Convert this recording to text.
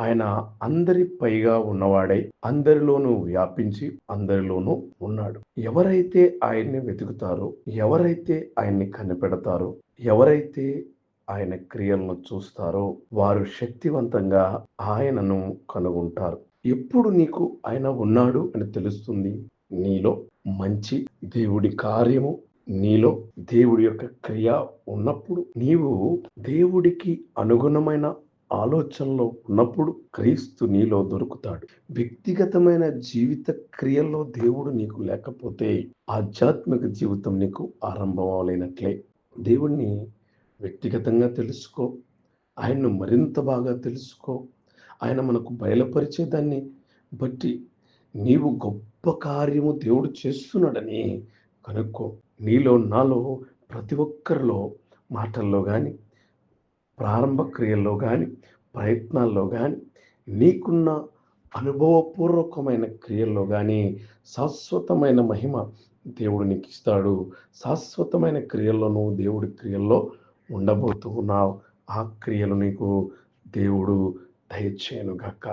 ఆయన అందరి పైగా ఉన్నవాడై అందరిలోనూ వ్యాపించి అందరిలోనూ ఉన్నాడు. ఎవరైతే ఆయన్ని వెతుకుతారో ఎవరైతే ఆయన్ని కనిపెడతారో ఎవరైతే ఆయన క్రియలను చూస్తారో వారు శక్తివంతంగా ఆయనను కనుగొంటారు. ఎప్పుడు నీకు ఆయన ఉన్నాడు అని తెలుస్తుంది? నీలో మంచి దేవుడి కార్యము నీలో దేవుడి యొక్క క్రియ ఉన్నప్పుడు నీవు దేవుడికి అనుగుణమైన ఆలోచనలో ఉన్నప్పుడు క్రీస్తు నీలో దొరుకుతాడు. వ్యక్తిగతమైన జీవిత క్రియల్లో దేవుడు నీకు లేకపోతే ఆధ్యాత్మిక జీవితం నీకు ఆరంభం అవలేనట్లే దేవుణ్ణి వ్యక్తిగతంగా తెలుసుకో ఆయన్ను మరింత బాగా తెలుసుకో. ఆయన మనకు బయలుపరిచేదాన్ని బట్టి నీవు గొప్ప కార్యము దేవుడు చేస్తున్నాడని కనుక్కో. నీలో నాలో ప్రతి ఒక్కరిలో మాటల్లో కానీ ప్రారంభ క్రియల్లో కానీ ప్రయత్నాల్లో కానీ నీకున్న అనుభవపూర్వకమైన క్రియల్లో కానీ శాశ్వతమైన మహిమ దేవుడు నీకు ఇస్తాడు శాశ్వతమైన క్రియల్లో నువ్వు దేవుడి క్రియల్లో ఉండబోతూ ఉన్నావు ఆ క్రియలు నీకు దేవుడు దయచేయను గాక